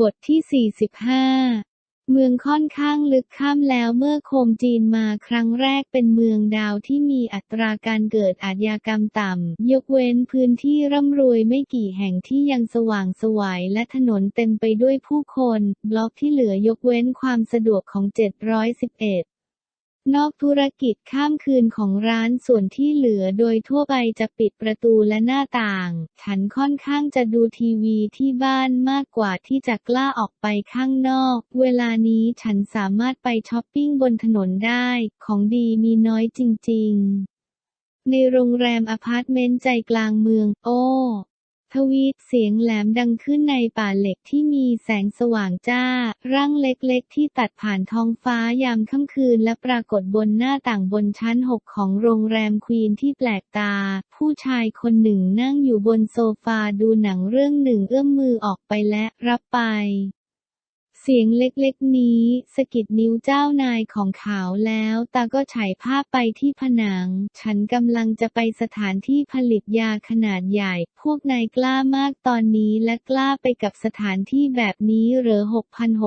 บทที่ 45 เมืองค่อนข้างลึกข้ามแล้วเมื่อโคมจีนมาครั้งแรกเป็นเมืองดาวที่มีอัตราการเกิดอาชญากรรมต่ำ ยกเว้นพื้นที่ร่ำรวยไม่กี่แห่งที่ยังสว่างสวยและถนนเต็มไปด้วยผู้คน บล็อกที่เหลือยกเว้นความสะดวกของ 711 นอกธุรกิจข้ามคืนของร้านส่วนที่เหลือโดยทั่วไปจะปิดประตูและหน้าต่าง ฉันค่อนข้างจะดูทีวีที่บ้านมากกว่าที่จะกล้าออกไปข้างนอก เวลานี้ฉันสามารถไปช้อปปิ้งบนถนนได้ ของดีมีน้อยจริงๆ ในโรงแรมอพาร์ตเมนต์ใจกลางเมือง โอ้ ทวีตเสียงแหลมดังขึ้นในป่าเหล็กที่มีแสงสว่างจ้า ร่างเล็กๆ ที่ตัดผ่านท้องฟ้ายามค่ำคืนและปรากฏบนหน้าต่างบนชั้นหกของโรงแรมควีนที่แปลกตา ผู้ชายคนหนึ่งนั่งอยู่บนโซฟาดูหนังเรื่องหนึ่งเอื้อมมือออกไปและรับไป เสียงเล็กๆนี้สะกิดนิ้วเจ้านายของเขาแล้วตาก็ฉายภาพไปที่ผนัง ฉันกำลังจะไปสถานที่ผลิตยาขนาดใหญ่ พวกนายกล้ามากตอนนี้และกล้าไปกับสถานที่แบบนี้เหรอ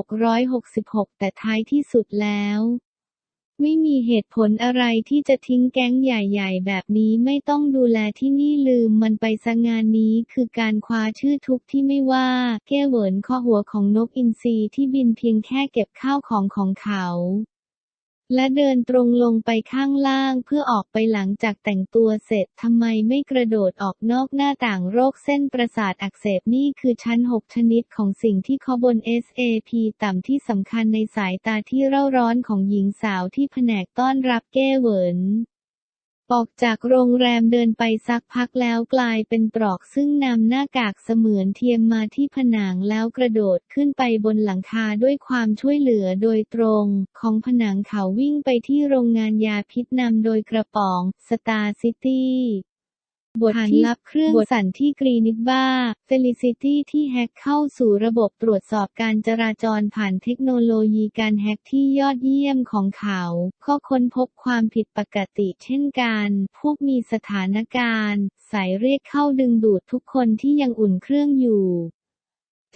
6,666 แต่ท้ายที่สุดแล้ว ไม่มีเหตุผลอะไรที่จะทิ้งแก๊งใหญ่ๆ แบบนี้ไม่ต้องดูแลที่นี่ลืมมันไปซะงานนี้คือการคว้าชื่อทุกที่ไม่ว่า แก้เหวินข้อหัวของนกอินทรีที่บินเพียงแค่เก็บข้าวของของเขา และเดินตรงลงไปข้างล่างเพื่อออกไปหลังจากแต่งตัวเสร็จทำไมไม่กระโดดออกนอกหน้าต่างโรคเส้นประสาทอักเสบนี่คือชั้น 6 ชนิดของสิ่งที่คอบน SAP ต่ำที่สำคัญในสายตาที่เร่าร้อนของหญิงสาวที่แผนกต้อนรับเก้เหวิน ออกจากโรงแรมเดินไปสักพักแล้วกลายเป็นตรอกซึ่งนำหน้ากากเสมือนเทียมมาที่ผนังแล้วกระโดดขึ้นไปบนหลังคาด้วยความช่วยเหลือโดยตรง ของผนังเขาวิ่งไปที่โรงงานยาพิษนำโดยกระป๋องสตาร์ซิตี้ บทที่ลับเครื่องสั่นที่กรีนิกบ้าเฟลิซิตี้ที่แฮกเข้าสู่ระบบตรวจสอบการจราจรผ่านเทคโนโลยีการแฮกที่ยอดเยี่ยมของเขา ก็ค้นพบความผิดปกติเช่นกัน พวกมีสถานการณ์ สายเรียกเข้าดึงดูดทุกคนที่ยังอุ่นเครื่องอยู่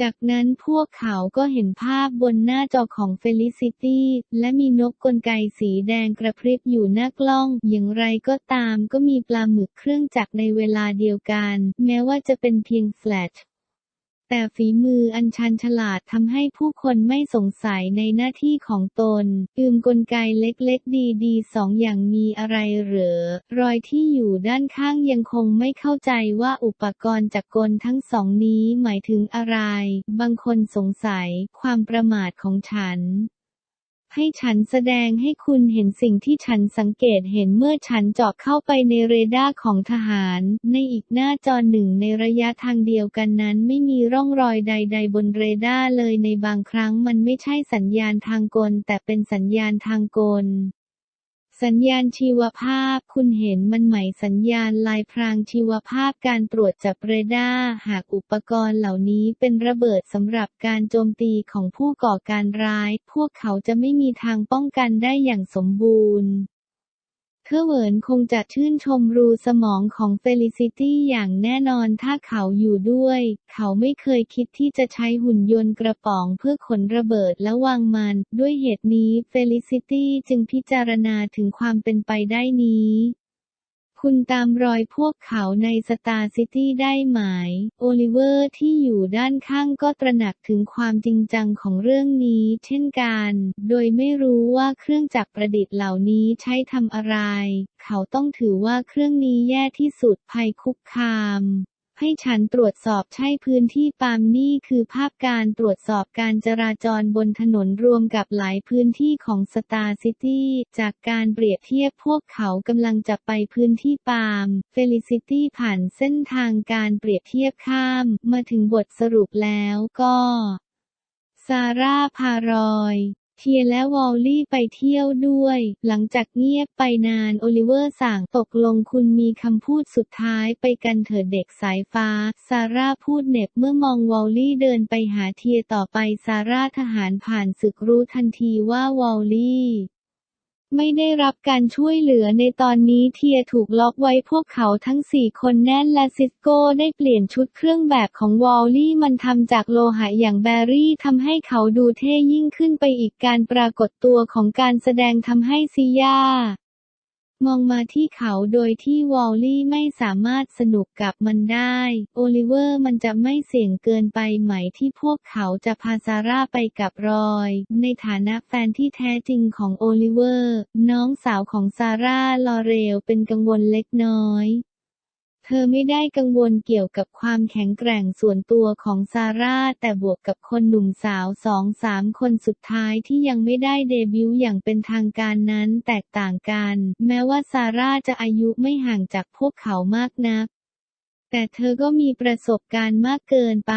จากนั้นพวกเขาก็เห็นภาพบนหน้าจอของเฟลิซิตี้และมีนกกลไกสีแดงกระพริบอยู่หน้ากล้อง อย่างไรก็ตามก็มีปลาหมึกเครื่องจักรในเวลาเดียวกัน แม้ว่าจะเป็นเพียงแฟลช แต่ฝีมืออันชันฉลาดทำให้ผู้คนไม่สงสัยในหน้าที่ของตน อืมกลไกเล็กๆ ดีๆสองอย่างมีอะไรเหรอ รอยที่อยู่ด้านข้างยังคงไม่เข้าใจว่าอุปกรณ์จักรกลทั้งสองนี้หมายถึงอะไร บางคนสงสัยความประมาทของฉัน ให้ฉันแสดงให้คุณเห็นสิ่งที่ฉันสังเกตเห็นเมื่อฉันเจาะเข้าไปในเรดาร์ของทหาร ในอีกหน้าจอหนึ่งในระยะทางเดียวกันนั้นไม่มีร่องรอยใด ๆ บนเรดาร์เลยในบางครั้งมันไม่ใช่สัญญาณทางกลแต่เป็นสัญญาณทางกล สัญญาณชีวภาพ คุณเห็นมันไหมสัญญาณลายพรางชีวภาพการตรวจจับเรดาร์หากอุปกรณ์เหล่านี้เป็นระเบิดสำหรับการโจมตีของผู้ก่อการร้าย พวกเขาจะไม่มีทางป้องกันได้อย่างสมบูรณ์ เคอร์เวิร์นคงจะชื่นชมรูสมองของเฟลิซิตี้อย่างแน่นอนถ้าเขาอยู่ด้วย เขาไม่เคยคิดที่จะใช้หุ่นยนต์กระป๋องเพื่อขนระเบิดและวางมัน ด้วยเหตุนี้เฟลิซิตี้จึงพิจารณาถึงความเป็นไปได้นี้ คุณตามรอยพวกเขาในสตาร์ซิตี้ได้ไหม โอลิเวอร์ที่อยู่ด้านข้างก็ตระหนักถึงความจริงจังของเรื่องนี้เช่นกัน โดยไม่รู้ว่าเครื่องจักรประดิษฐ์เหล่านี้ใช้ทำอะไร เขาต้องถือว่าเครื่องนี้แย่ที่สุดภัยคุกคาม ให้ฉันตรวจสอบใช่พื้นที่ปามนี่คือภาพการตรวจสอบการจราจรบนถนนรวมกับหลายพื้นที่ของสตาร์ซิตี้จากการเปรียบเทียบพวกเขากำลังจะไปพื้นที่ปามเฟลิซิตี้ผ่านเส้นทางการเปรียบเทียบข้าม มาถึงบทสรุปแล้วก็ ซาร่าพารอย เทียและวอลลี่ไปเที่ยวด้วย หลังจากเงียบไปนานโอลิเวอร์สั่งตกลงคุณมีคำพูดสุดท้ายไปกันเถิดเด็กสายฟ้า ซาร่าพูดเหน็บเมื่อมองวอลลี่เดินไปหาเทียต่อไปซาร่าทหารผ่านศึกรู้ทันทีว่าวอลลี่ ไม่ได้รับการช่วยเหลือในตอนนี้เทียถูกล็อกไว้พวกเขาทั้งสี่คนแน่นและซิสโก้ได้เปลี่ยนชุดเครื่องแบบของวอลลี่มันทำจากโลหะอย่างแบรี่ทำให้เขาดูเท่ยิ่งขึ้นไปอีกการปรากฏตัวของการแสดงทำให้ซิยา มองมาที่เขาโดยที่วอลลี่ไม่สามารถสนุกกับมันได้ โอลิเวอร์มันจะไม่เสี่ยงเกินไปไหมที่พวกเขาจะพาซาร่าไปกับรอย ในฐานะแฟนที่แท้จริงของโอลิเวอร์ น้องสาวของซาร่าลอเรลเป็นกังวลเล็กน้อย เธอไม่ได้กังวลเกี่ยวกับความแข็งแกร่งส่วนตัวของซาร่าแต่บวกกับคนหนุ่มสาวสองสามคนสุดท้ายที่ยังไม่ได้เดบิวต์อย่างเป็นทางการนั้นแตกต่างกัน แม้ว่าซาร่าจะอายุไม่ห่างจากพวกเขามากนัก แต่เธอก็มีประสบการณ์มากเกินไป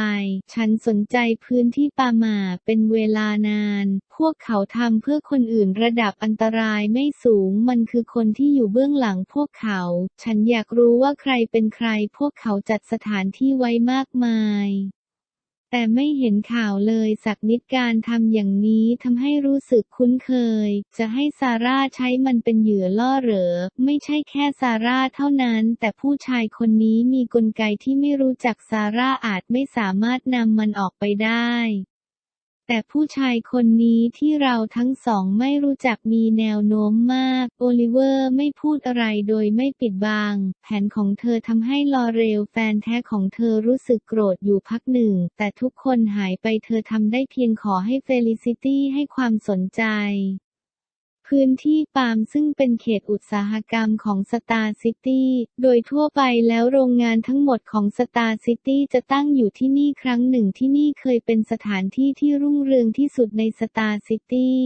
ฉันสนใจพื้นที่ป่าหมาเป็นเวลานาน พวกเขาทำเพื่อคนอื่นระดับอันตรายไม่สูง มันคือคนที่อยู่เบื้องหลังพวกเขา ฉันอยากรู้ว่าใครเป็นใคร พวกเขาจัดสถานที่ไว้มากมาย แต่ไม่เห็นข่าวเลยสักนิดการทำอย่างนี้ทำให้รู้สึกคุ้นเคย จะให้ซาร่าใช้มันเป็นเหยื่อล่อเหรอ ไม่ใช่แค่ซาร่าเท่านั้น แต่ผู้ชายคนนี้มีกลไกที่ไม่รู้จักซาร่าอาจไม่สามารถนำมันออกไปได้ แต่ผู้ชายคนนี้ที่เราทั้งสองไม่รู้จักมีแนวโน้มมาก โอลิเวอร์ไม่พูดอะไรโดยไม่ปิดบัง แผนของเธอทำให้ลอเรลแฟนแท้ของเธอรู้สึกโกรธอยู่พักหนึ่ง แต่ทุกคนหายไปเธอทำได้เพียงขอให้เฟลิซิตี้ให้ความสนใจ พื้นที่ปาล์มซึ่งเป็นเขตอุตสาหกรรมของสตาร์ซิตี้ โดยทั่วไปแล้วโรงงานทั้งหมดของสตาร์ซิตี้จะตั้งอยู่ที่นี่ครั้งหนึ่งที่นี่เคยเป็นสถานที่ที่รุ่งเรืองที่สุดในสตาร์ซิตี้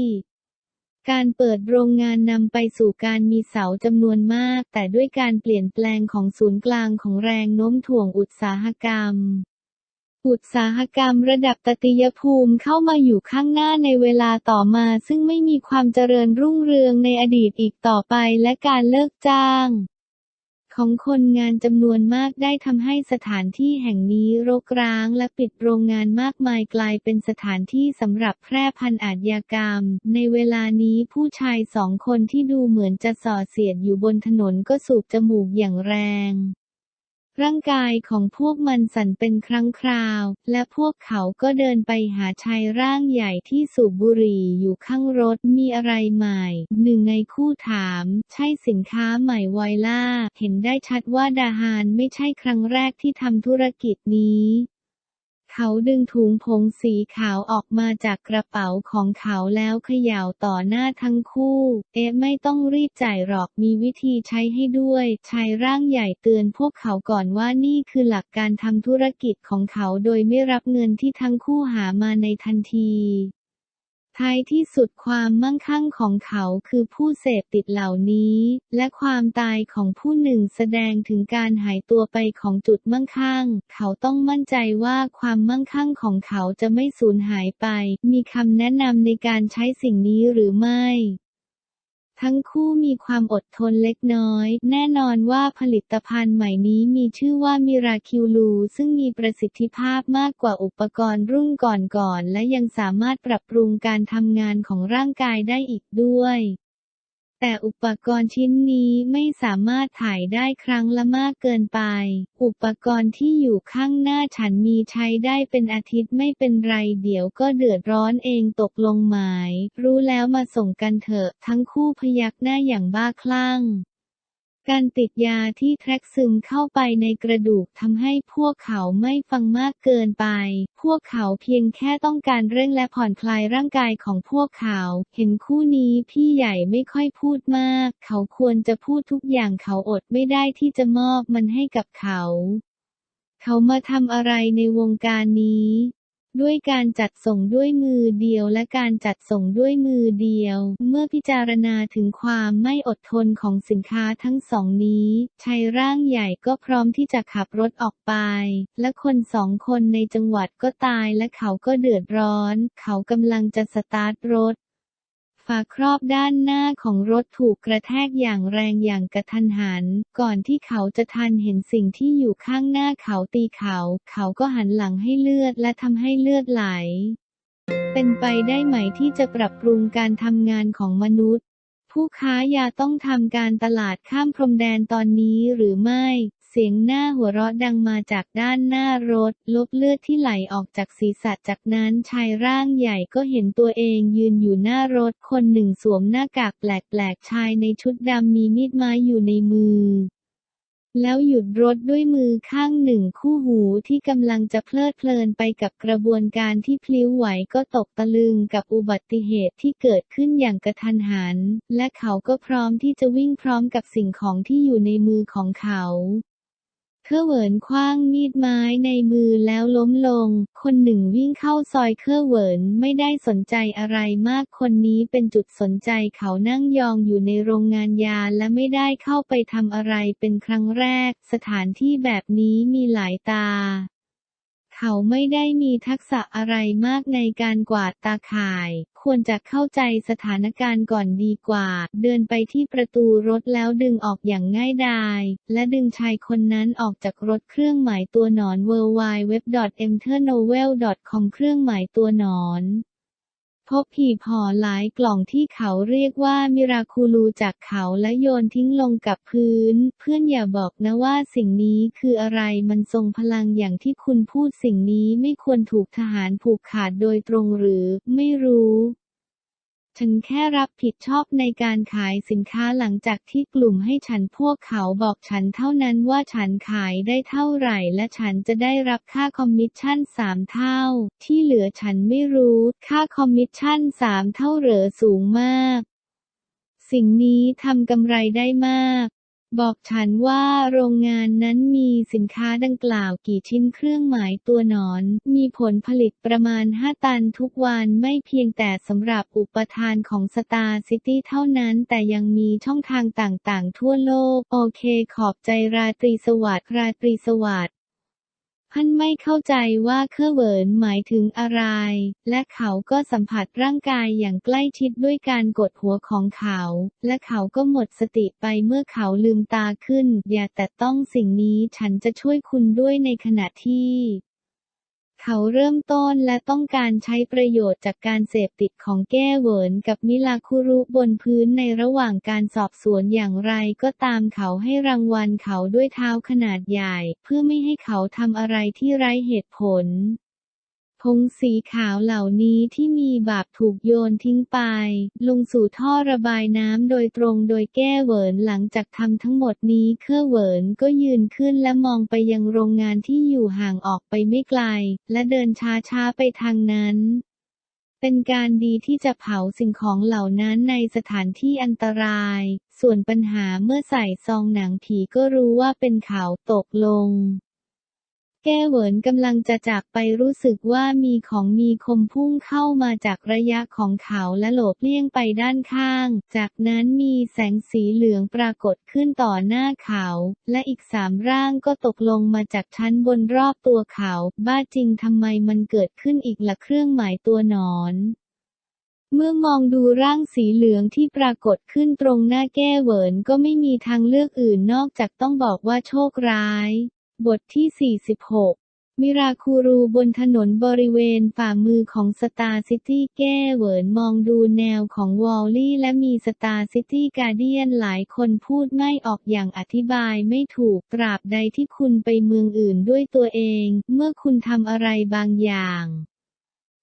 การเปิดโรงงานนำไปสู่การมีเสาจำนวนมาก แต่ด้วยการเปลี่ยนแปลงของศูนย์กลางของแรงโน้มถ่วงอุตสาหกรรม อุตสาหกรรมระดับตติยภูมิเข้ามาอยู่ข้างหน้าในเวลาต่อมา ซึ่งไม่มีความเจริญรุ่งเรืองในอดีตอีกต่อไปและการเลิกจ้างของคนงานจำนวนมากได้ทำให้สถานที่แห่งนี้รกร้างและปิดโรงงานมากมายกลายเป็นสถานที่สำหรับแพร่พันธุ์อาชญากรรม ในเวลานี้ผู้ชายสองคนที่ดูเหมือนจะส่อเสียดอยู่บนถนนก็สูบจมูกอย่างแรง ร่างกายของพวกมันสั่นเป็นครั้งคราว และพวกเขาก็เดินไปหาชายร่างใหญ่ที่สูบบุหรี่อยู่ข้างรถมีอะไรใหม่ หนึ่งในคู่ถาม ใช่สินค้าใหม่ไวล่า เห็นได้ชัดว่าดาฮานไม่ใช่ครั้งแรกที่ทำธุรกิจนี้ เขาดึงถุงผงสีขาวออกมาจากกระเป๋าของเขาแล้วเขย่าต่อหน้าทั้งคู่ เอ๊ะไม่ต้องรีบจ่ายหรอกมีวิธีใช้ให้ด้วย ชายร่างใหญ่เตือนพวกเขาก่อนว่านี่คือหลักการทำธุรกิจของเขาโดยไม่รับเงินที่ทั้งคู่หามาในทันที ท้ายที่สุดความมั่งคั่งของเขาคือผู้เสพติดเหล่านี้ และความตายของผู้หนึ่งแสดงถึงการหายตัวไปของจุดมั่งคั่ง เขาต้องมั่นใจว่าความมั่งคั่งของเขาจะไม่สูญหายไป มีคำแนะนำในการใช้สิ่งนี้หรือไม่ ทั้งคู่มีความอดทนเล็กน้อย แน่นอนว่าผลิตภัณฑ์ใหม่นี้มีชื่อว่ามิราคิวลูซึ่งมีประสิทธิภาพมากกว่าอุปกรณ์รุ่นก่อนๆและยังสามารถปรับปรุงการทำงานของร่างกายได้อีกด้วย แต่อุปกรณ์ชิ้นนี้ไม่สามารถถ่ายได้ครั้งละมากเกินไป อุปกรณ์ที่อยู่ข้างหน้าฉันมีใช้ได้เป็นอาทิตย์ไม่เป็นไรเดี๋ยวก็เดือดร้อนเองตกลงหมาย รู้แล้วมาส่งกันเถอะ ทั้งคู่พยักหน้าอย่างบ้าคลั่ง การติดยาที่แทรกซึมเข้าไปในกระดูกทำให้พวกเขาไม่ฟังมากเกินไป พวกเขาเพียงแค่ต้องการเร่งและผ่อนคลายร่างกายของพวกเขา เห็นคู่นี้พี่ใหญ่ไม่ค่อยพูดมาก เขาควรจะพูดทุกอย่างเขาอดไม่ได้ที่จะมอบมันให้กับเขา เขามาทำอะไรในวงการนี้ ด้วยการจัดส่งด้วยมือเดียวและการจัดส่งด้วยมือเดียว เมื่อพิจารณาถึงความไม่อดทนของสินค้าทั้งสองนี้ชายร่างใหญ่ก็พร้อมที่จะขับรถออกไป และคนสองคนในจังหวัดก็ตายและเขาก็เดือดร้อน เขากำลังจะสตาร์ทรถ ฝาครอบด้านหน้าของรถถูกกระแทกอย่างแรงอย่างกระทันหัน ก่อนที่เขาจะทันเห็นสิ่งที่อยู่ข้างหน้าเขาตีเขา เขาก็หันหลังให้เลือดและทำให้เลือดไหล เป็นไปได้ไหมที่จะปรับปรุงการทำงานของมนุษย์ ผู้ค้ายาต้องทำการตลาดข้ามพรมแดนตอนนี้หรือไม่ สียงหน้าหัวเราะดังมาจากด้านหน้ารถ ลบเลือดที่ไหลออกจากศีรษะจากนั้นชายร่างใหญ่ก็เห็นตัวเองยืนอยู่หน้ารถคนหนึ่งสวมหน้ากากแปลกๆชายในชุดดำมีมีดไม้อยู่ในมือแล้วหยุดรถด้วยมือข้างหนึ่งคู่หูที่กำลังจะเพลิดเพลินไปกับกระบวนการที่พลิ้วไหวก็ตกตะลึงกับอุบัติเหตุที่เกิดขึ้นอย่างกระทันหัน และเขาก็พร้อมที่จะวิ่งพร้อมกับสิ่งของที่อยู่ในมือของเขา เคอร์เหวินคว้างมีดไม้ในมือแล้วล้มลง คนหนึ่งวิ่งเข้าซอยเคอร์เหวินไม่ได้สนใจอะไรมากคนนี้เป็นจุดสนใจเขานั่งยองอยู่ในโรงงานยาและไม่ได้เข้าไปทำอะไรเป็นครั้งแรก สถานที่แบบนี้มีหลายตา เขาไม่ได้มีทักษะอะไรมากในการกวาดตาข่าย ควรจะเข้าใจสถานการณ์ก่อนดีกว่า เดินไปที่ประตูรถแล้วดึงออกอย่างง่ายดาย และดึงชายคนนั้นออกจากรถเครื่องหมายตัวหนอน w w w e n t e r n o v e l c o m เครื่องหมายตัวหนอน พบหีบห่อหลายกล่องที่เขาเรียกว่ามิราคูลูจากเขาและโยนทิ้งลงกับพื้น เพื่อนอย่าบอกนะว่าสิ่งนี้คืออะไรมันทรงพลังอย่างที่คุณพูดสิ่งนี้ไม่ควรถูกทหารผูกขาดโดยตรงหรือ ไม่รู้ ฉันแค่รับผิดชอบในการขายสินค้าหลังจากที่กลุ่มให้ฉันพวกเขาบอกฉันเท่านั้นว่าฉันขายได้เท่าไหร่ และฉันจะได้รับค่าคอมมิชชั่นสามเท่า ที่เหลือฉันไม่รู้ ค่าคอมมิชชั่นสามเท่าเหรอสูงมาก สิ่งนี้ทำกำไรได้มาก บอกฉันว่าโรงงานนั้นมีสินค้าดังกล่าวกี่ชิ้นเครื่องหมายตัวหนอน มีผลผลิตประมาณ 5 ตันทุกวันไม่เพียงแต่สำหรับอุปทานของสตาร์ซิตี้เท่านั้นแต่ยังมีช่องทางต่างๆ ทั่วโลก โอเคขอบใจราตรีสวัสดิ์ราตรีสวัสดิ์ ท่านไม่เข้าใจว่าเคอร์เวินหมายถึงอะไร และเขาก็สัมผัสร่างกายอย่างใกล้ชิดด้วยการกดหัวของเขา และเขาก็หมดสติไปเมื่อเขาลืมตาขึ้น อย่าแต่ต้องสิ่งนี้ฉันจะช่วยคุณด้วยในขณะที่ เขาเริ่มต้นและต้องการใช้ประโยชน์จากการเสพติดของแก้เวินกับมิลาคุรุบนพื้นในระหว่างการสอบสวนอย่างไรก็ตามเขาให้รางวัลเขาด้วยเท้าขนาดใหญ่ เพื่อไม่ให้เขาทำอะไรที่ไร้เหตุผล งสีขาวเหล่านี้ที่มีบาปถูกโยนทิ้งไป ลงสู่ท่อระบายน้ำโดยตรงโดยแก้เหวินหลังจากทำทั้งหมดนี้เคอร์เหวินก็ยืนขึ้นและมองไปยังโรงงานที่อยู่ห่างออกไปไม่ไกล และเดินช้าๆไปทางนั้นเป็นการดีที่จะเผาสิ่งของเหล่านั้นในสถานที่อันตราย ส่วนปัญหาเมื่อใส่ซองหนังผีก็รู้ว่าเป็นเขาตกลง แก้เหวินกำลังจะจากไปรู้สึกว่ามีของมีคมพุ่งเข้ามาจากระยะของเขาและหลบเลี่ยงไปด้านข้าง จากนั้นมีแสงสีเหลืองปรากฏขึ้นต่อหน้าเขา และอีกสามร่างก็ตกลงมาจากชั้นบนรอบตัวเขา บ้าจริงทำไมมันเกิดขึ้นอีกละเครื่องหมายตัวหนอนเมื่อมองดูร่างสีเหลืองที่ปรากฏขึ้นตรงหน้าแก้เหวินก็ไม่มีทางเลือกอื่นนอกจากต้องบอกว่าโชคร้าย บทที่ 46 มิราคูรูบนถนนบริเวณฝ่ามือของสตาร์ซิตี้แก้เหวินมองดูแนวของวอลลี่และมีสตาร์ซิตี้การเดียนหลายคนพูดไม่ออกอย่างอธิบายไม่ถูกตราบใดที่คุณไปเมืองอื่นด้วยตัวเอง เมื่อคุณทำอะไรบางอย่าง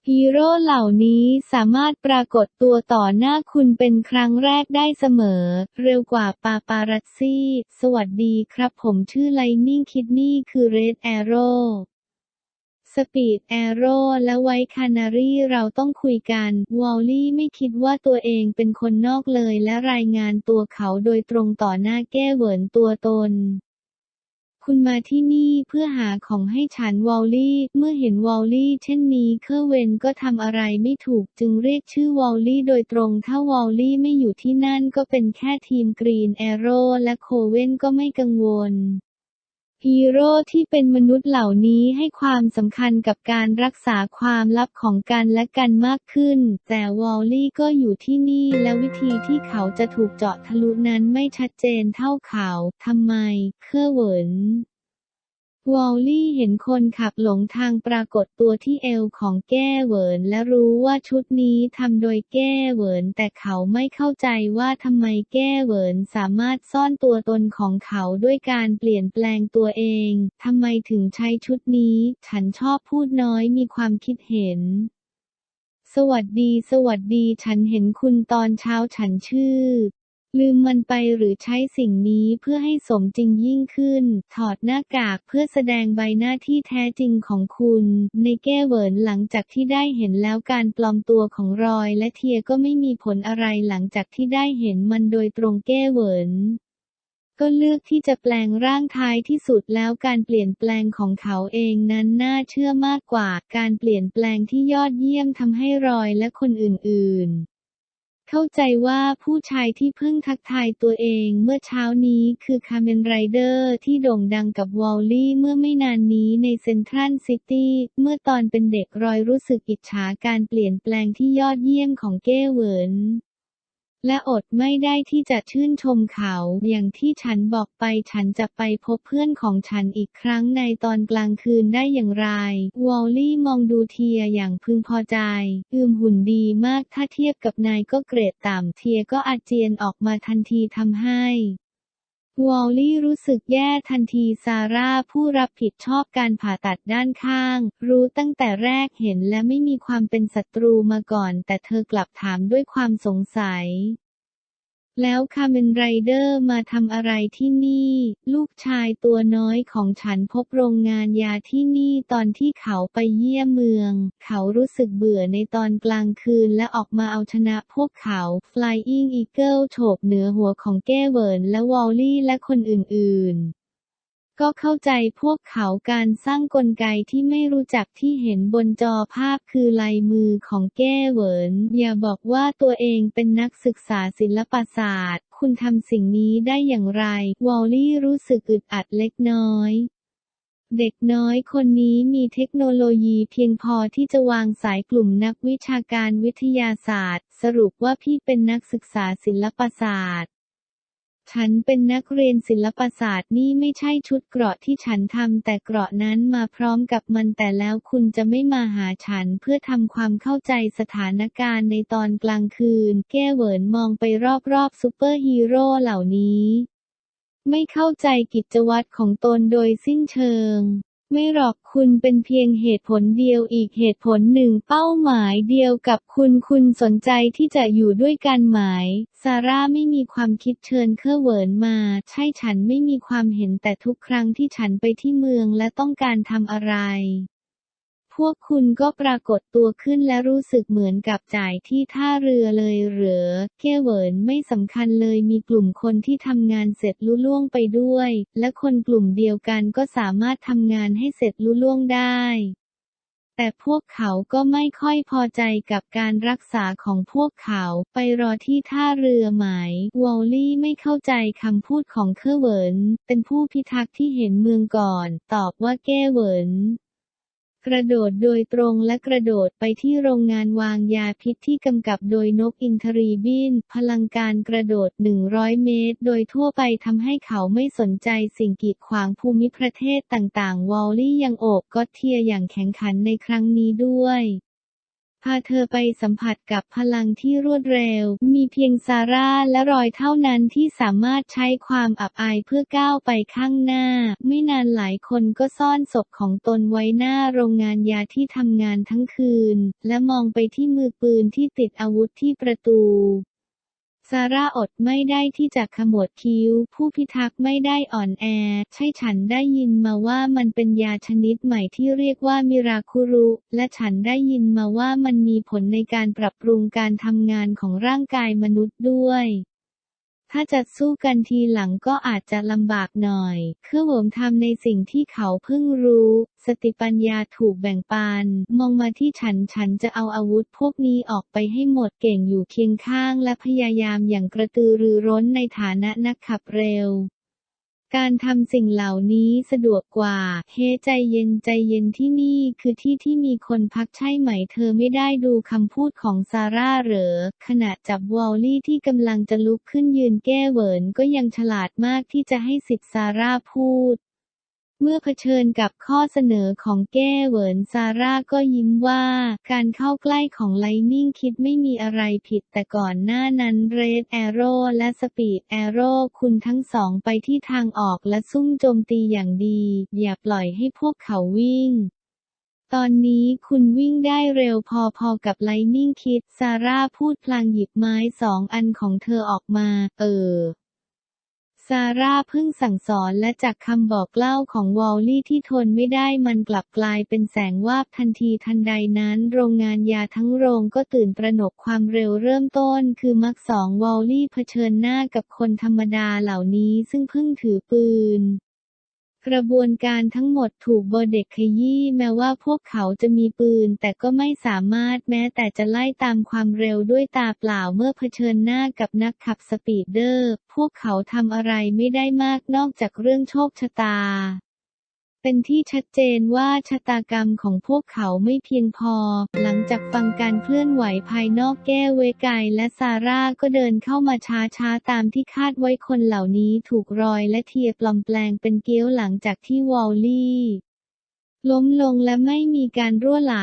ฮีโร่เหล่านี้สามารถปรากฏตัวต่อหน้าคุณเป็นครั้งแรกได้เสมอ เร็วกว่าปาปารัซซี่ สวัสดีครับผมชื่อไลนิ่งคิดนี่คือเรดแอโร่สปีดแอโร่และไวคานารีเราต้องคุยกัน วอลลี่ไม่คิดว่าตัวเองเป็นคนนอกเลยและรายงานตัวเขาโดยตรงต่อหน้าแก้เหวินตัวตน คุณมาที่นี่เพื่อหาของให้ฉันวอลลี่ เมื่อเห็นวอลลี่ เช่นนี้เคอร์เวนก็ทำอะไรไม่ถูกจึงเรียกชื่อวอลลี่โดยตรง ถ้าวอลลี่ไม่อยู่ที่นั่นก็เป็นแค่ทีมกรีนแอโร่และโคเวนก็ไม่กังวล ฮีโร่ที่เป็นมนุษย์เหล่านี้ให้ความสำคัญกับการรักษาความลับของกันและกันมากขึ้น แต่วอลลี่ก็อยู่ที่นี่และวิธีที่เขาจะถูกเจาะทะลุนั้นไม่ชัดเจนเท่าเขา ทำไม เคอร์เวิน วอลลี่เห็นคนขับหลงทางปรากฏตัวที่เอวของแก้เหวินและรู้ว่าชุดนี้ทำโดยแก้เหวินแต่เขาไม่เข้าใจว่าทำไมแก้เหวินสามารถซ่อนตัวตนของเขาด้วยการเปลี่ยนแปลงตัวเองทำไมถึงใช้ชุดนี้ ฉันชอบพูดน้อยมีความคิดเห็นสวัสดี สวัสดี ฉันเห็นคุณตอนเช้า ฉันชื่อ ลืมมันไปหรือใช้สิ่งนี้เพื่อให้สมจริงยิ่งขึ้น ถอดหน้ากากเพื่อแสดงใบหน้าที่แท้จริงของคุณ ในแก้เวินหลังจากที่ได้เห็นแล้วการปลอมตัวของรอยและเทียก็ไม่มีผลอะไรหลังจากที่ได้เห็นมันโดยตรงแก้เวินก็เลือกที่จะแปลงร่างท้ายที่สุดแล้วการเปลี่ยนแปลงของเขาเองนั้นน่าเชื่อมากกว่า การเปลี่ยนแปลงที่ยอดเยี่ยมทำให้รอยและคนอื่นๆ เข้าใจว่าผู้ชายที่เพิ่งทักทายตัวเองเมื่อเช้านี้คือคาเมนไรเดอร์ที่โด่งดังกับวอลลี่เมื่อไม่นานนี้ในเซ็นทรัลซิตี้ เมื่อตอนเป็นเด็กรอยรู้สึกอิจฉาการเปลี่ยนแปลงที่ยอดเยี่ยมของเก้เวิน และอดไม่ได้ที่จะชื่นชมเขา อย่างที่ฉันบอกไปฉันจะไปพบเพื่อนของฉันอีกครั้งในตอนกลางคืนได้อย่างไร วอลลี่มองดูเทียอย่างพึงพอใจ อืมหุ่นดีมากถ้าเทียบกับนายก็เกรดต่ำเทียก็อาเจียนออกมาทันทีทำให้ วอลลี่รู้สึกแย่ทันทีซาร่าผู้รับผิดชอบการผ่าตัดด้านข้าง รู้ตั้งแต่แรกเห็นและไม่มีความเป็นศัตรูมาก่อน แต่เธอกลับถามด้วยความสงสัย แล้วคาเมนไรเดอร์มาทำอะไรที่นี่ ลูกชายตัวน้อยของฉันพบโรงงานยาที่นี่ตอนที่เขาไปเยี่ยมเมือง เขารู้สึกเบื่อในตอนกลางคืนและออกมาเอาชนะพวกเขา Flying Eagle โฉบเหนือหัวของแก้เวิร์นและวอลลี่และคนอื่นๆ ก็เข้าใจพวกเขาการสร้างกลไกที่ไม่รู้จักที่เห็นบนจอภาพคือลายมือของแก้เหวิน อย่าบอกว่าตัวเองเป็นนักศึกษาศิลปศาสตร์ คุณทำสิ่งนี้ได้อย่างไร วอลลี่รู้สึกอึดอัดเล็กน้อย เด็กน้อยคนนี้มีเทคโนโลยีเพียงพอที่จะวางสายกลุ่มนักวิชาการวิทยาศาสตร์ สรุปว่าพี่เป็นนักศึกษาศิลปศาสตร์ ฉันเป็นนักเรียนศิลปศาสตร์นี่ไม่ใช่ชุดเกราะที่ฉันทำแต่เกราะนั้นมาพร้อมกับมันแต่แล้วคุณจะไม่มาหาฉันเพื่อทำความเข้าใจสถานการณ์ในตอนกลางคืน แก้เหวินมองไปรอบๆซูเปอร์ฮีโร่เหล่านี้ ไม่เข้าใจกิจวัตรของตนโดยสิ้นเชิง ไม่หรอกคุณเป็นเพียงเหตุผลเดียวอีกเหตุผลหนึ่งเป้าหมายเดียวกับคุณคุณสนใจที่จะอยู่ด้วยกันไหมซาร่าไม่มีความคิดเชิญเคอร์เวินมา ใช่ฉันไม่มีความเห็นแต่ทุกครั้งที่ฉันไปที่เมืองและต้องการทำอะไร พวกคุณก็ปรากฏตัวขึ้นและรู้สึกเหมือนกับจ่ายที่ท่าเรือเลยเหรอเกเวิร์นไม่สำคัญเลยมีกลุ่มคนที่ทำงานเสร็จลุล่วงไปด้วย และคนกลุ่มเดียวกันก็สามารถทำงานให้เสร็จลุล่วงได้แต่พวกเขาก็ไม่ค่อยพอใจกับการรักษาของพวกเขาไปรอที่ท่าเรือหมายวอลลี่ไม่เข้าใจคำพูดของเคอร์เวิร์นเป็นผู้พิทักษ์ที่เห็นเมืองก่อน ตอบว่าแก้เวิร์น กระโดดโดยตรงและกระโดดไปที่โรงงานวางยาพิษที่กำกับโดยนกอินทรีบิน พลังการกระโดด 100 เมตร โดยทั่วไปทำให้เขาไม่สนใจสิ่งกีดขวางภูมิประเทศต่างๆ วอลลี่ยังโอบก็อตเทียอย่างแข็งขันในครั้งนี้ด้วย พาเธอไปสัมผัสกับพลังที่รวดเร็ว มีเพียงซาร่าและรอยเท่านั้นที่สามารถใช้ความอับอายเพื่อก้าวไปข้างหน้า ไม่นานหลายคนก็ซ่อนศพของตนไว้หน้าโรงงานยาที่ทำงานทั้งคืน และมองไปที่มือปืนที่ติดอาวุธที่ประตู ซาร่าอดไม่ได้ที่จะขมวดคิ้ว ผู้พิทักษ์ไม่ได้อ่อนแอ ใช่ฉันได้ยินมาว่ามันเป็นยาชนิดใหม่ที่เรียกว่ามิราคุรุ และฉันได้ยินมาว่ามันมีผลในการปรับปรุงการทำงานของร่างกายมนุษย์ด้วย ถ้าจะสู้กันทีหลังก็อาจจะลำบากหน่อย คือผมทำในสิ่งที่เขาเพิ่งรู้ สติปัญญาถูกแบ่งปัน มองมาที่ฉันฉันจะเอาอาวุธพวกนี้ออกไปให้หมดเก่งอยู่เคียงข้างและพยายามอย่างกระตือรือร้นในฐานะนักขับเร็ว การทำสิ่งเหล่านี้สะดวกกว่า เฮใจเย็นใจเย็นที่นี่คือที่ที่มีคนพักใช่ไหมเธอไม่ได้ดูคำพูดของซาร่าเหรอ ขณะจับวอลลี่ที่กำลังจะลุกขึ้นยืนแก้เหวินก็ยังฉลาดมากที่จะให้สิทธิ์ซาร่าพูด เมื่อเผชิญกับข้อเสนอของแก้เหวินซาร่าก็ยิ้มว่า การเข้าใกล้ของไลนิ่งคิดไม่มีอะไรผิดแต่ก่อนหน้านั้นเรดแอโร่และสปีดแอโร่คุณทั้งสองไปที่ทางออกและซุ่มโจมตีอย่างดี อย่าปล่อยให้พวกเขาวิ่งตอนนี้คุณวิ่งได้เร็วพอๆกับไลนิ่งคิด ซาร่าพูดพลางหยิบไม้สองอันของเธอออกมา เออ ซาร่าเพิ่งสั่งสอนและจากคำบอกเล่าของวอลลี่ที่ทนไม่ได้มันกลับกลายเป็นแสงวาบทันทีทันใดนั้น โรงงานยาทั้งโรงก็ตื่นตระหนกความเร็วเริ่มต้น คือมักสองวอลลี่เผชิญหน้ากับคนธรรมดาเหล่านี้ซึ่งเพิ่งถือปืน กระบวนการทั้งหมดถูกโบเด็กขยี้แม้ว่าพวกเขาจะมีปืน แต่ก็ไม่สามารถแม้แต่จะไล่ตามความเร็วด้วยตาเปล่าเมื่อเผชิญหน้ากับนักขับสปีดเดอร์ พวกเขาทำอะไรไม่ได้มากนอกจากเรื่องโชคชะตา เป็นที่ชัดเจนว่าชะตากรรมของพวกเขาไม่เพียงพอ หลังจากฟังการเคลื่อนไหวภายนอกแก้เวกไกและซาร่าก็เดินเข้ามาช้าๆ ตามที่คาดไว้คนเหล่านี้ถูกรอยและเทียปลอมแปลงเป็นเกี้ยวหลังจากที่วอลลี่ ล้มลงและไม่มีการรั่วไหล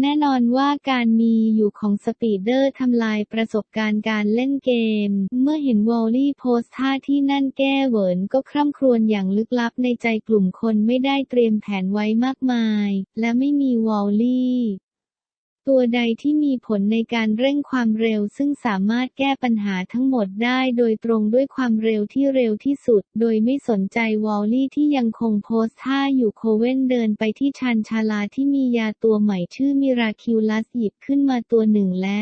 แน่นอนว่าการมีอยู่ของสปีดเดอร์ทำลายประสบการณ์การเล่นเกม เมื่อเห็นวอลลี่โพสท่าที่นั่นแก้เหวินก็คร่ำครวญอย่างลึกลับในใจกลุ่มคนไม่ได้เตรียมแผนไว้มากมาย และไม่มีวอลลี่ ตัวใดที่มีผลในการเร่งความเร็ว ซึ่งสามารถแก้ปัญหาทั้งหมดได้โดยตรงด้วยความเร็วที่เร็วที่สุด โดยไม่สนใจวอลลี่ที่ยังคงโพสท่าอยู่โคเวนเดินไปที่ชันชาลาที่มียาตัวใหม่ชื่อมิราคิวลัสหยิบขึ้นมาตัวหนึ่งและ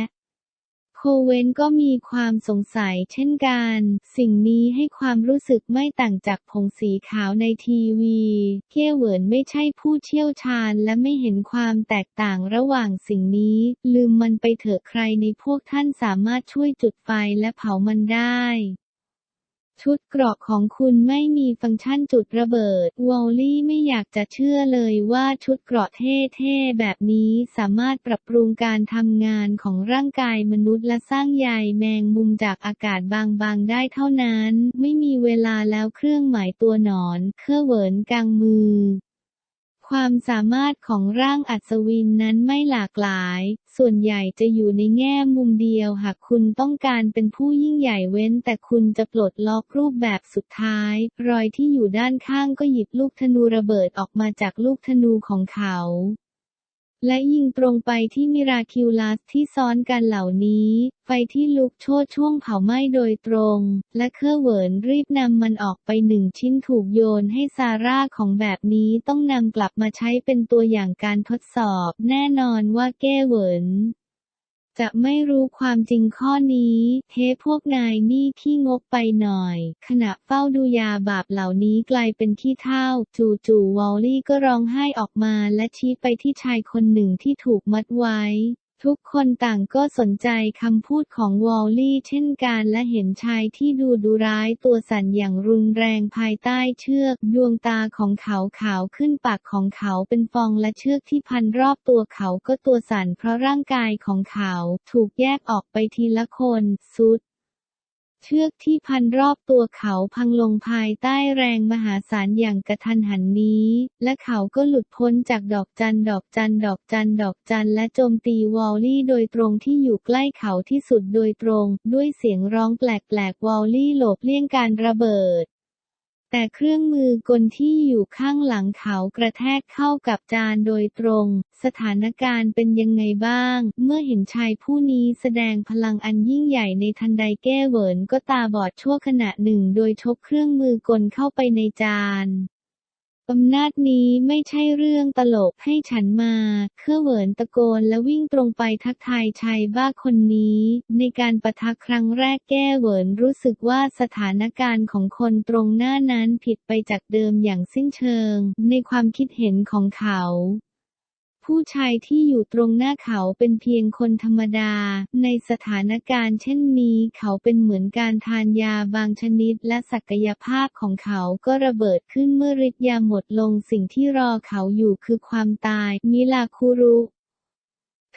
เวนก็มีความสงสัยเช่นกัน สิ่งนี้ให้ความรู้สึกไม่ต่างจากผงสีขาวในทีวีเคียเหวินไม่ใช่ผู้เชี่ยวชาญและไม่เห็นความแตกต่างระหว่างสิ่งนี้ ลืมมันไปเถอะใครในพวกท่านสามารถช่วยจุดไฟและเผามันได้ ชุดเกราะของคุณไม่มีฟังก์ชันจุดระเบิด วอลลี่ไม่อยากจะเชื่อเลยว่าชุดเกราะเท่ๆ แบบนี้สามารถปรับปรุงการทำงานของร่างกายมนุษย์และสร้างใยแมงมุมจากอากาศบางๆ ได้เท่านั้น ไม่มีเวลาแล้วเครื่องหมายตัวหนอน เครื่อเวินกลางมือ ความสามารถของร่างอัศวินนั้นไม่หลากหลาย ส่วนใหญ่จะอยู่ในแง่มุมเดียว หากคุณต้องการเป็นผู้ยิ่งใหญ่เว้น แต่คุณจะปลดล็อกรูปแบบสุดท้าย รอยที่อยู่ด้านข้างก็หยิบลูกธนูระเบิดออกมาจากลูกธนูของเขา และยิงตรงไปที่มิราคิวลัสที่ซ้อนกันเหล่านี้ ไฟที่ลุกโชนช่วงเผาไหม้โดยตรง และเครื่อเหวินรีบนำมันออกไปหนึ่งชิ้นถูกโยนให้ซาร่าของแบบนี้ต้องนำกลับมาใช้เป็นตัวอย่างการทดสอบ แน่นอนว่าแก้เหวิน จะไม่รู้ความจริงข้อนี้ เฮ้พวกนายนี่ขี้งกไปหน่อย ขณะเฝ้าดูยาบาปเหล่านี้กลายเป็นขี้เท้าจู่ๆวอลลี่ก็ร้องไห้ออกมาและชี้ไปที่ชายคนหนึ่งที่ถูกมัดไว้ ทุกคนต่างก็สนใจคำพูดของวอลลี่เช่นกันและเห็นชายที่ดูดุร้ายตัวสั่นอย่างรุนแรงภายใต้เชือก ดวงตาของเขาขาวขึ้นปากของเขาเป็นฟองและเชือกที่พันรอบตัวเขาก็ตัวสั่นเพราะร่างกายของเขา ถูกแยกออกไปทีละคน สุด เชือกที่พันรอบตัวเขาพังลงภายใต้แรงมหาศาลอย่างกระทันหันนี้ และเขาก็หลุดพ้นจากดอกจันดอกจันดอกจันดอกจันและโจมตีวอลลี่โดยตรงที่อยู่ใกล้เขาที่สุดโดยตรง ด้วยเสียงร้องแปลกๆวอลลี่หลบเลี่ยงการระเบิด แต่เครื่องมือกลที่อยู่ข้างหลังเขากระแทกเข้ากับจานโดยตรง สถานการณ์เป็นยังไงบ้าง เมื่อเห็นชายผู้นี้แสดงพลังอันยิ่งใหญ่ในทันใดแก้เหวินก็ตาบอดชั่วขณะหนึ่งโดยชกเครื่องมือกลเข้าไปในจาน อำนาจนี้ไม่ใช่เรื่องตลกให้ฉันมาเครื่อเหวินตะโกนและวิ่งตรงไปทักทายชายบ้าคนนี้ ในการประทักครั้งแรกแก้เหวินรู้สึกว่าสถานการณ์ของคนตรงหน้านั้นผิดไปจากเดิมอย่างสิ้นเชิง ในความคิดเห็นของเขา ผู้ชายที่อยู่ตรงหน้าเขาเป็นเพียงคนธรรมดา ในสถานการณ์เช่นนี้เขาเป็นเหมือนการทานยาบางชนิดและศักยภาพของเขาก็ระเบิดขึ้นเมื่อฤทธิ์ยาหมดลงสิ่งที่รอเขาอยู่คือความตาย มิลาคุรุ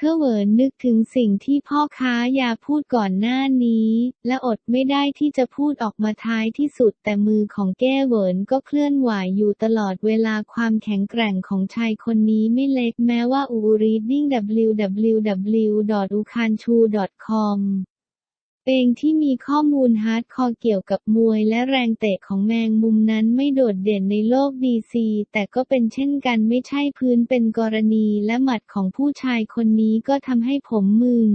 เคอเวินนึกถึงสิ่งที่พ่อค้ายาพูดก่อนหน้านี้ และอดไม่ได้ที่จะพูดออกมาท้ายที่สุด แต่มือของแก้เวินก็เคลื่อนไหวอยู่ตลอดเวลาความแข็งแกร่งของชายคนนี้ไม่เล็กแม้ว่าอูรีดดิ้ง www.ukanchu.com เองที่มีข้อมูลฮาร์ดคอร์เกี่ยวกับมวยและแรงเตะของแมงมุมนั้นไม่โดดเด่นในโลกดีซีแต่ก็เป็นเช่นกันไม่ใช่พื้นเป็นกรณีและหมัดของผู้ชายคนนี้ก็ทำให้ผมมึน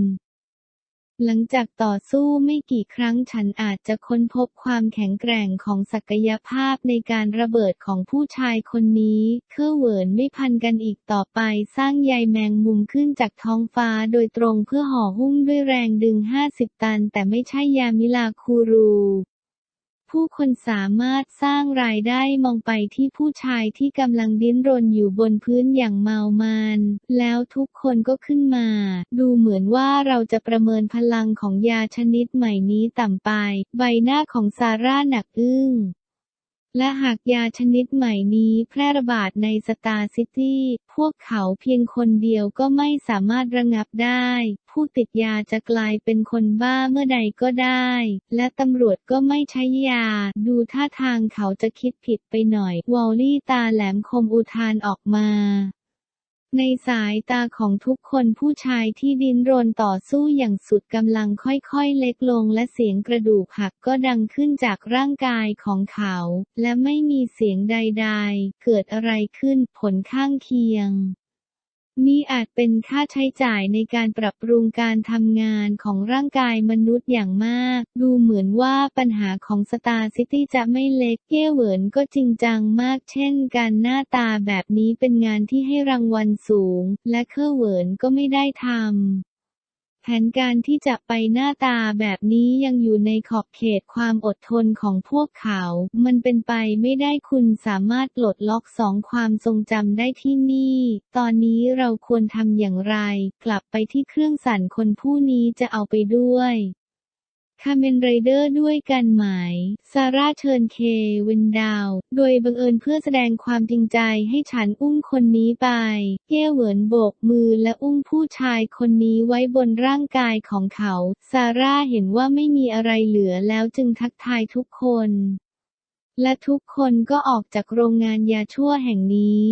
หลังจากต่อสู้ไม่กี่ครั้งฉันอาจจะค้นพบความแข็งแกร่งของศักยภาพในการระเบิดของผู้ชายคนนี้ เคอร์เวิร์นไม่พันกันอีกต่อไปสร้างใยแมงมุมขึ้นจากท้องฟ้าโดยตรงเพื่อห่อหุ้มด้วยแรงดึง 50 ตัน แต่ไม่ใช่ยามิลาคูรู ผู้คนสามารถสร้างรายได้มองไปที่ผู้ชายที่กำลังดิ้นรนอยู่บนพื้นอย่างเมามานแล้วทุกคนก็ขึ้นมา ดูเหมือนว่าเราจะประเมินพลังของยาชนิดใหม่นี้ต่ำไป ใบหน้าของซาร่าหนักอึ้ง และหากยาชนิดใหม่นี้แพร่ระบาดในสตาร์ซิตี้ พวกเขาเพียงคนเดียวก็ไม่สามารถระงับได้ ผู้ติดยาจะกลายเป็นคนบ้าเมื่อใดก็ได้ และตำรวจก็ไม่ใช้ยา ดูท่าทางเขาจะคิดผิดไปหน่อย วอลลี่ตาแหลมคมอุทานออกมา ในสายตาของทุกคนผู้ชายที่ดิ้นรนต่อสู้อย่างสุดกำลังค่อยๆเล็กลงและเสียงกระดูกหักก็ดังขึ้นจากร่างกายของเขา และไม่มีเสียงใดๆ เกิดอะไรขึ้นผลข้างเคียง นี่อาจเป็นค่าใช้จ่ายในการปรับปรุงการทำงานของร่างกายมนุษย์อย่างมาก ดูเหมือนว่าปัญหาของสตาร์ซิตี้จะไม่เล็กเก้เหวินก็จริงจังมากเช่นกันหน้าตาแบบนี้เป็นงานที่ให้รางวัลสูง และเคอเหวินก็ไม่ได้ทำ แผนการที่จะไปหน้าตาแบบนี้ยังอยู่ในขอบเขตความอดทนของพวกเขา มันเป็นไปไม่ได้คุณสามารถปลดล็อกสองความทรงจำได้ที่นี่ ตอนนี้เราควรทำอย่างไร กลับไปที่เครื่องสั่นคนผู้นี้จะเอาไปด้วย คาเมนไรเดอร์ด้วยกันไหมซาร่าเชิญเควินดาว โดยบังเอิญเพื่อแสดงความจริงใจให้ฉันอุ้มคนนี้ไปเก้เหวินโบกมือและอุ้มผู้ชายคนนี้ไว้บนร่างกายของเขา ซาร่าเห็นว่าไม่มีอะไรเหลือแล้วจึงทักทายทุกคน และทุกคนก็ออกจากโรงงานยาชั่วแห่งนี้